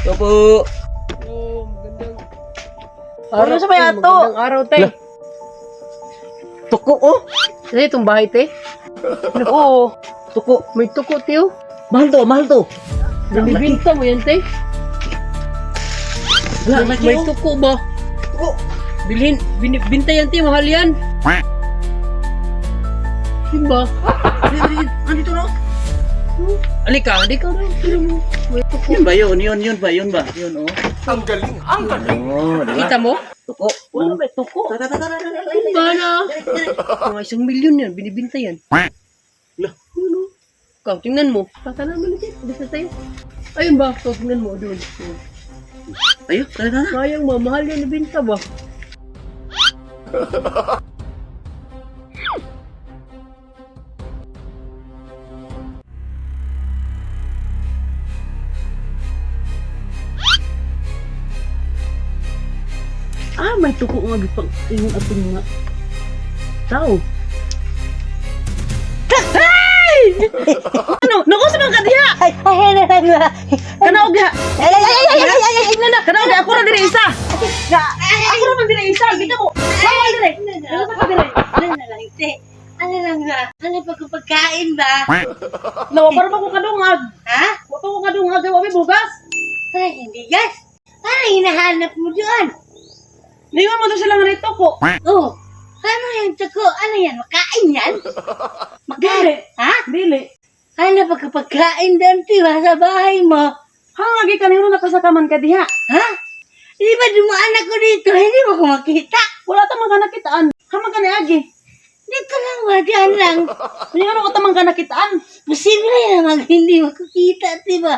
Ito po. Oh, magandang Ano sa may ato? Magandang araw, te. Tuko oh. Ano itong bahay, te? Oo. Tuko. May tuko, tiyo. Mahal to, mahal to. Binibinta mo yan, te. Wala, May, may oh. tuko ba? Tuko. Bilhin, binibinta yan, te. Mahal yan. Diba? Andito na. Alika, alika mo. May tuko. Yun ba yun? Yun, yun ba? Yun ba? Yun oh. Ang galing, ang galing. Oo, diba? Kita mo? Tuko. Wala ba? Tuko. Tara, tara, tara. Diba na? Mga isang milyon yan. Binibinta yan. Lah. Ano? Ikaw, tingnan mo. Kaka naman ulit. Bisa tayo. Ayun ba? Ikaw, tingnan mo. Doon. Ayo, tara, tara. Sayang ba? Mahal yan. Ibinta ba? May tuko nga bipang ingon ato nga. Tao. ano? Naku sa mga kadiha! Ay, ay, ay, ay, ay, ay, Kanaog ha! ay, ay, ay, ay, ay, ay, ay. Kanaog ha! Ako na dire isa! Ako naman dire isa! Bita mo! Bawal dire! Ano sa ka dire? Ano na lang, te? Ano lang ba? Ano pagkapagkain ba? Lawa para pa ko kadungag! Ha? Wa pa ko kadungag! Wa may bugas! Ay, hindi, gas. Ano hinahanap mo doon? Niwan mo to sila nga nito ko! Oh, ano yung tuko? Ano yan? Makain yan? Dili! Ha? Dili! Ano pagkapagkain doon, tiba, sa bahay mo? Hang lagi kanino nakasakaman ka diha! Ha? Di ba dumaan ako dito? Hindi mo ko makita. Wala ta man ka nakitaan! Hamang ka ni Agi! Dito lang ba? Diyan lang. Kanya ano ka tamang ka nakitaan! Posible naman hindi makakita, diba?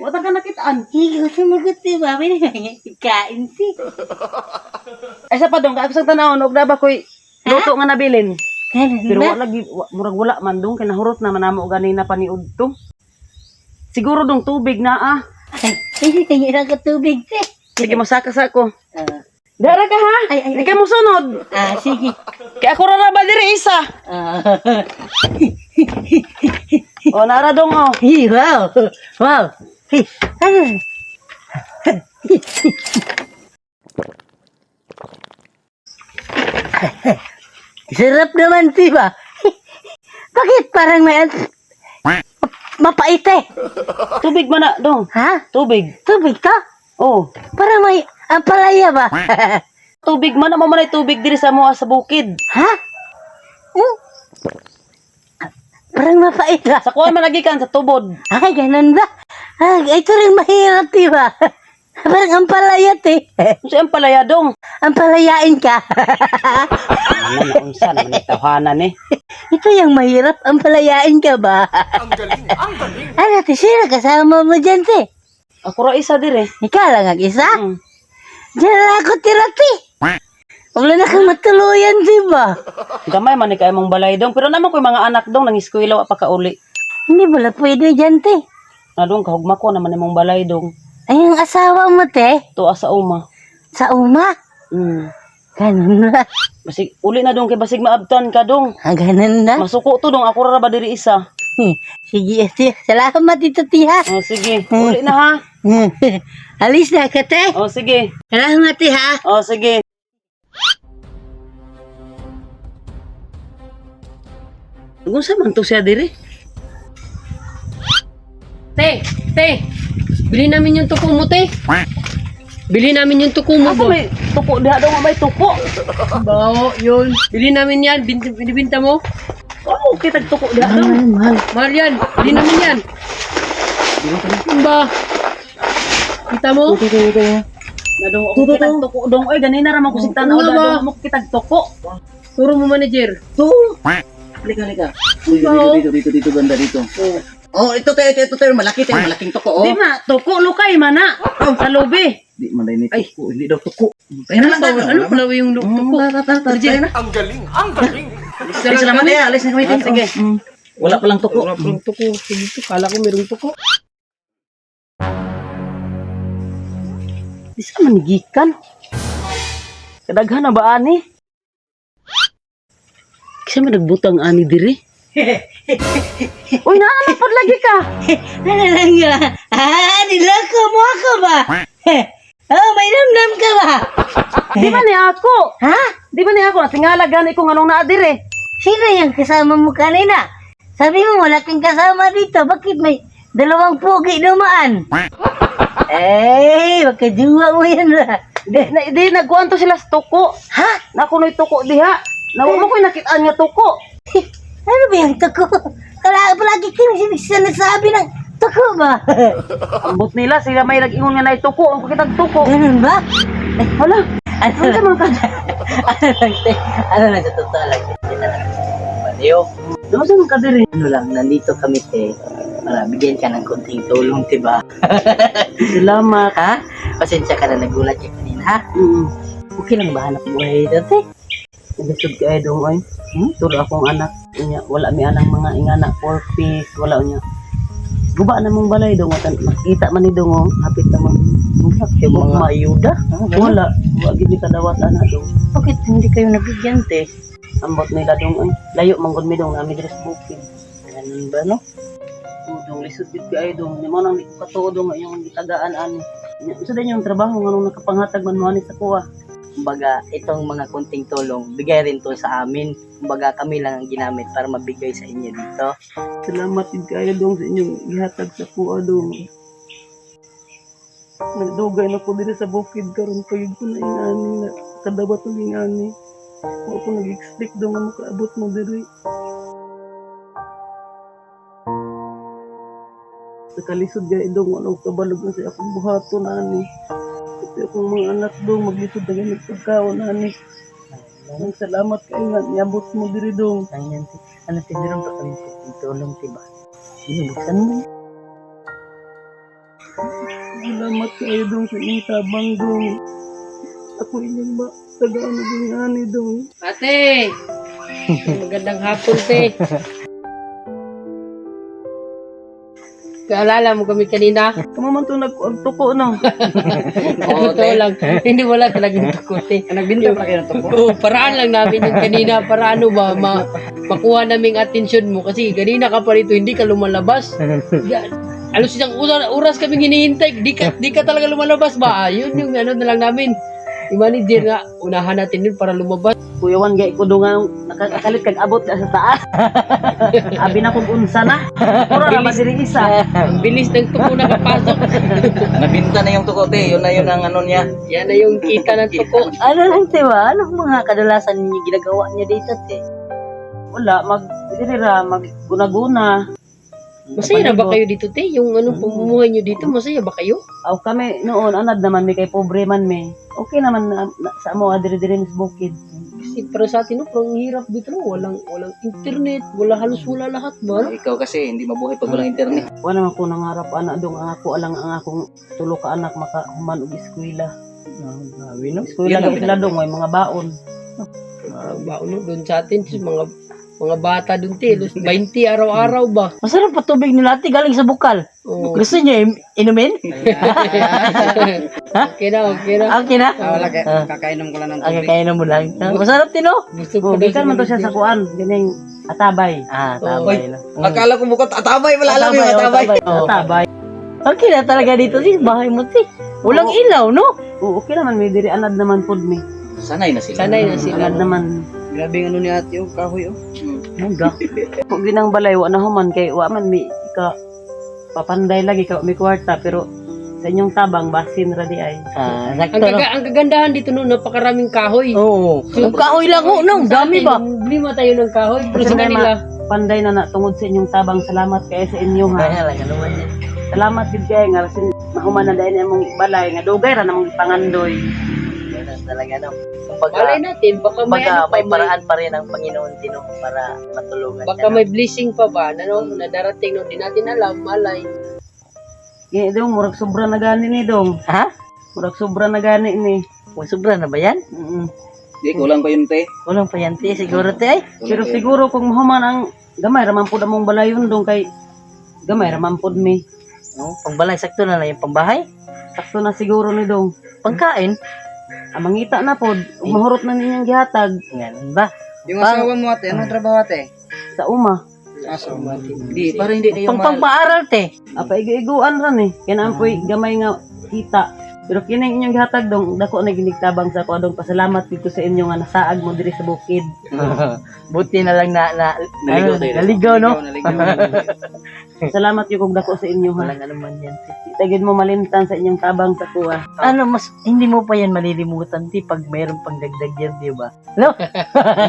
Wala ka nakitaan! Hindi ko sumagot, diba? May pagkain si. Ay sa pa dong, kaag sa tanaw, og na ba ko'y luto nga nabilin. Pero wala lagi, wa- murag wala man dong, kinahurot na manamo ganina paniud to. Siguro dong tubig na ah. Hindi kanya ko tubig, te. Sige, masaka sa ako. Ah, Dara ka ha? Ay, ay, ay. Mo sunod. ah, sige. Kaya ako na ba diri isa? Ah, O, nara dong oh. Hey, wow. Wow. Sarap naman, diba? Bakit parang may... Mapait eh. Tubig man na dong. Ha? Tubig. Tubig ka? Oh. Parang may ampalaya ba? Tubig man na mamanay tubig diri sa mga sa bukid. ha? Hmm? Parang mapait ba? Sa kuha man lagi kan sa tubod. Ay, ganun ba? Ah, ito rin mahirap, diba? Parang ampalayat eh. Kasi ang palaya dong. Ampalayain ka. Ano na unsa na may tahanan eh. ito yung mahirap, ampalayain ka ba? Ang galing, ang galing. ano, tisira, kasama mo dyan, te. Ako ra isa dire. Ikaw lang ang isa? Mm. Diyan lang ako tirati. Wala na kang matuluyan, diba? Gamay man ni kay mong balay dong. Pero naman ko mga anak dong nang eskwela wa pa kauli. Hindi wala pwede dyan, te. Na dong kahugma ko naman imong balay dong. Ay, yung asawa mo, te, Tuwa sa uma. sa uma. Mm. Ganun na. Basig uli na dong kay basig maabtan ka dong. Ah, ganun na. Masuko to dong ako ra ba diri isa. Hmm. Sige, te. Salamat dito, tiha. Oh sige, uli na ha. Hmm. Alis na ka, te. Oh sige. Salamat, tiha. Oh sige. Kung sa man to siya dire? Te, te, bili namin yung tuko mo, te. Bili namin yung tuko mo, Ako bo. may tuko diha daw nga may tuko. Bao, yun. Bili namin yan, bin, binibinta mo. Oh, kita tuko diha daw. mahal. Mahal yan, bili namin yan. Ba? Kita mo? Na dong ako kita tuko dong oy ganina ra man ko sig tanaw da ba? dong mo kita tuko. Turo mo, manager. To. Halika, halika. Dito, dito, dito, dito, dito, banda dito. Oh, ito tayo, ito, tayo, malaki tayo, malaking tuko, oh. Di ma, tuko lukay man na. Sa lobe. Di, manday ni tuko, hindi daw tuko. Tayo na lang, tayo. Ano pala yung tara, tayo na. Ang galing, ang galing. Salamat tayo, alis na kami tayo. Sige. Wala palang tuko. Wala pang tuko. Sige, to. Kala ko merong tuko. Di sa man gikan. Kadaghan na ba ani? Kasi man nagbutang ani diri. Uy, naanap pad lagi ka. Ano lang yun? Ah, niloko mo ako. ba? oh, may damdam ka ba? Di ba ni ako? Ha? Di ba ni ako? Tingala gani ko anong naadir eh. Sino yung kasama mo kanina? Sabi mo wala kang kasama dito. Bakit may dalawang pugi dumaan? Eh, makajuwa mo yan ba? Di, na, di nagkuhan to sila sa tuko. Ha? Na kuno'y tuko diha. Nawa mo ko'y nakitaan nga tuko. Ano ba yung tuko? Kala palagi ka na sinasabi ng tuko ba? Ambot nila sila may nag-ingon nga na tuko. Ang pakitag tuko. Ganun ba? Eh, hala. Ano lang? ano lang? Ano lang sa totoo lang? Baliw. Ano sa man ka diri? Ano lang, nandito kami, te. Para bigyan ka ng konting tulong, diba? Salamat. Ha? Pasensya ka na nagulat ka kanina, ha? Mm. Okay lang ba hanap buhay dito, te? Nagasod ka ay dong ay. Hmm? Tulo akong anak. Unya, wala mi anang mga ingana four piece. Wala unya. Guba na mong balay dong. Watan, makita man ni dong. oh. Hapit naman. Yung mga ayuda. Wala. Wala gini kadawat ana dong. Bakit hindi kayo nabigyan, te? Ambot nila dong ay. Layo manggod mi dong. Nami dress booking. Ganun ba, no? Tudong lisod gid kay dong. Nya man ang di ko katuo dong yung gitagaan ani. Sa din yung trabaho nganong nakapanghatag man mo ani sa kuha. Kumbaga, itong mga konting tulong, bigay rin to sa amin. Kumbaga, kami lang ang ginamit para mabigay sa inyo dito. Salamat din kayo dong sa inyong ihatag sa kuha dong. Nagdugay na ko dito sa bukid karon yun ko na ingani na kadawat ng ingani. Ako ko nag-expect dong nga makaabot mo diri. Sa kalisod gaya dong ano kabalog na sa akong buhaton ani. Ito akong mga anak dong maglisod na ganit pagkaon ani. Ang salamat kayo nga niabot mo diri dong. Ayun, te. Ano, te, meron pa kami tulong, diba? Binubuksan mo. Salamat kayo dong sa inyong tabang dong. Ako inyong ba? Tagaan na dong ani dong. Ate! Magandang hapon, te. Kaalala mo kami kanina? Kamaman to nagtuko no. Totoo lang. Hindi wala talagang tuko, te. Nagbinta pa kayo ng tuko. Oo, paraan lang namin yung kanina para ano ba, ma makuha naming atensyon mo kasi kanina ka pa rito, hindi ka lumalabas. Alos isang oras, oras kaming hinihintay, di ka, di ka talaga lumalabas ba? Yun yung ano na lang namin. Yung manager nga, unahan natin yun para lumabas. Kuya Wan gay ko dong nga nakakalit kag abot ka sa taas. Abi na kog unsa na. Puro na ba diri isa. Ang bilis ng tuko nakapasok. Nabinta na yung tuko, te. Yun na yun ang ano niya. Yan na yung kita ng tuko. Ano lang, te, ba? Ano mga kadalasan ninyo ginagawa niyo dito, te? Wala mag diri ra mag guna-guna. Masaya na ba kayo dito, te? Yung ano, pamumuhay nyo dito, masaya ba kayo? Aw kami noon anad naman mi kay pobre man mi. Okay naman na, na, sa mo adiri diri mis bukid. Kasi para sa atin, no, parang hirap dito, no? Walang, walang internet, wala halos wala lahat ba? no? Ikaw kasi, hindi mabuhay pag walang internet. Wala man ko nangarap ana dong ang ako alang ang akong tulo ka anak makahuman og eskwela. Grabe, no? Eskwela Ilan ang na sila dong may mga baon. Uh, ba, ano, doon sa atin, sa mga mga bata te, los 20 araw-araw ba? Masarap pa tubig nila, te, galing sa bukal. Oo. Gusto niyo im- inumin? okay na, okay na. Okay na? wala, Ah. kakainom ko lang ng Ah, kakainin mo lang. Ah, Masarap din, no? Gusto Oh, daw man to siya sa kuan, ganing atabay. Ah, Oh. tabay na. Akala ko bukod atabay, wala alam yung oh, atabay. oh. Atabay. Okay na talaga dito, sis. Bahay mo, sis. Walang ilaw, no? Oo, okay naman may diri anad naman pod mi. Sanay na sila. Sanay na sila. Anad naman. Grabe ang ano ni ate yung kahoy, oh. Muga. Kung ginang balay wa na human kay wa man mi ka papanday lagi ka mi kwarta pero sa inyong tabang basin ra di ay. Ah, Ang, sakto, no? gaga, ang kagandahan dito no, napakaraming kahoy. Oo. Ang kahoy lang, oh, no? Sa Dami ba? Lima tayo ng kahoy, pero sa kanila, Panday na na tungod sa inyong tabang salamat kay sa inyo ha. Kaya lang, ano man yan. Salamat gid kay nga sin mahuman na dahil imong balay nga dugay ra namong pangandoy. Talaga, no? Kumbaga, malay natin, baka may, kumbaga, ano pa, may may, paraan pa rin ang Panginoon, Tino, para matulungan baka ka, no? may blessing pa ba, na, no, na darating, no, di natin alam, malay. Gi dong murag sobra na gani ni dong. Ha? Murag sobra na gani ni. Kung sobra na ba yan? Mm. Di, kulang pa yun, te. Walang pa yan, te. Siguro, te, ay. Pero siguro kung mahuman ang gamay ra man pud among balayon dong kay gamay ra man pud mi. No? Pangbalay, sakto na lang yung pambahay. Sakto na siguro ni dong. Pangkain. Ang mangita na pod, mahurot na ninyang gihatag Ganun ba? Yung Pang- asawa mo, ate, anong trabaho, ate? sa uma. Aso. Di, para hindi kayo Pang pangpaaral, te. Apa igu-iguan ra ni. Kaya naampoy gamay nga kita. Pero kining inyong gihatag dong dako na ginigtabang sa ko dong pasalamat dito sa inyo nga nasaag mo diri sa bukid. Buti na lang na, na Naligaw ano, tayo. naligaw, no? Salamat yung kog dako sa inyo ha. Walang ano man yan. Tagid mo malimtan sa inyong tabang sa kuha. Ano, mas, hindi mo pa yan malilimutan, ti, pag mayroon pang dagdag yan, di ba? No?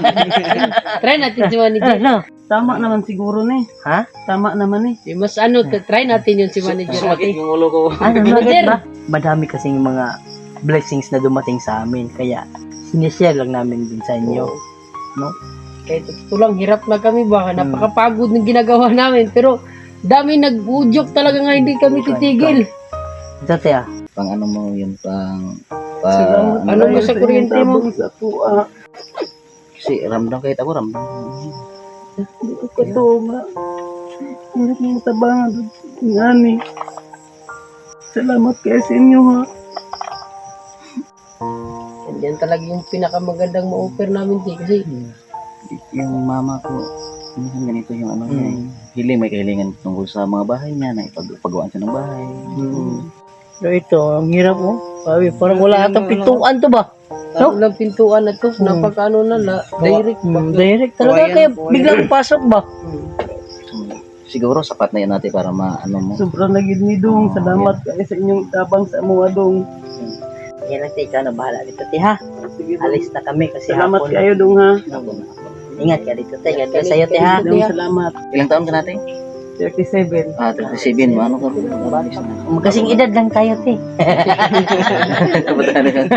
Try natin si manager. Ano? Tama naman siguro ni. Ha? Tama naman eh. Mas ano, try natin yun si manager Sumakit yung ulo ko. Ano, Manager! Madami kasing mga blessings na dumating sa amin, kaya sinishare lang namin din sa inyo. Kahit ito lang, hirap na kami Hmm. ba? Napakapagod ng ginagawa namin. Pero dami nag-udyok talaga nga hindi kami titigil. Ito, te, ah. Pang ano mo yun, pang... Pa, Salamat ano kayo ba sa inyong kuryente mo? Sa kuha. Kasi ramdam kahit ako, ramdam. Di ko kato nga. Hirap ng tabangan. Ngani. Salamat kayo sa inyo ha. Yan, yan talaga yung pinakamagandang ma-offer namin. Ti. Kasi Yung mama ko, minsan ganito yung ano niya. eh. Hiling, may kahilingan tungkol sa mga bahay niya, na ipagpagawaan siya ng bahay. Pero ito, ang hirap mo. Sabi, parang wala atang pintuan to ba? no? lang pintuan na to. Napakano na, la, direct ba? Hmm, direct talaga, kaya biglang pasok ba? Siguro sapat na yan natin para ma-ano mo. Sobrang lagid ni Dong. Salamat kayo sa inyong tabang sa mga Dong. Yan lang, ikaw na bahala dito, te, ha? Sige, Dong. Alis na kami kasi Salamat hapon. kayo Dong ha. Ingat ka dito, te. God bless sa'yo, te, ha? Dong, salamat. Ilang taon ka natin? 37. Ah, 37. Ano ka? Magkasing edad lang tayo, te. Kabataan na yan.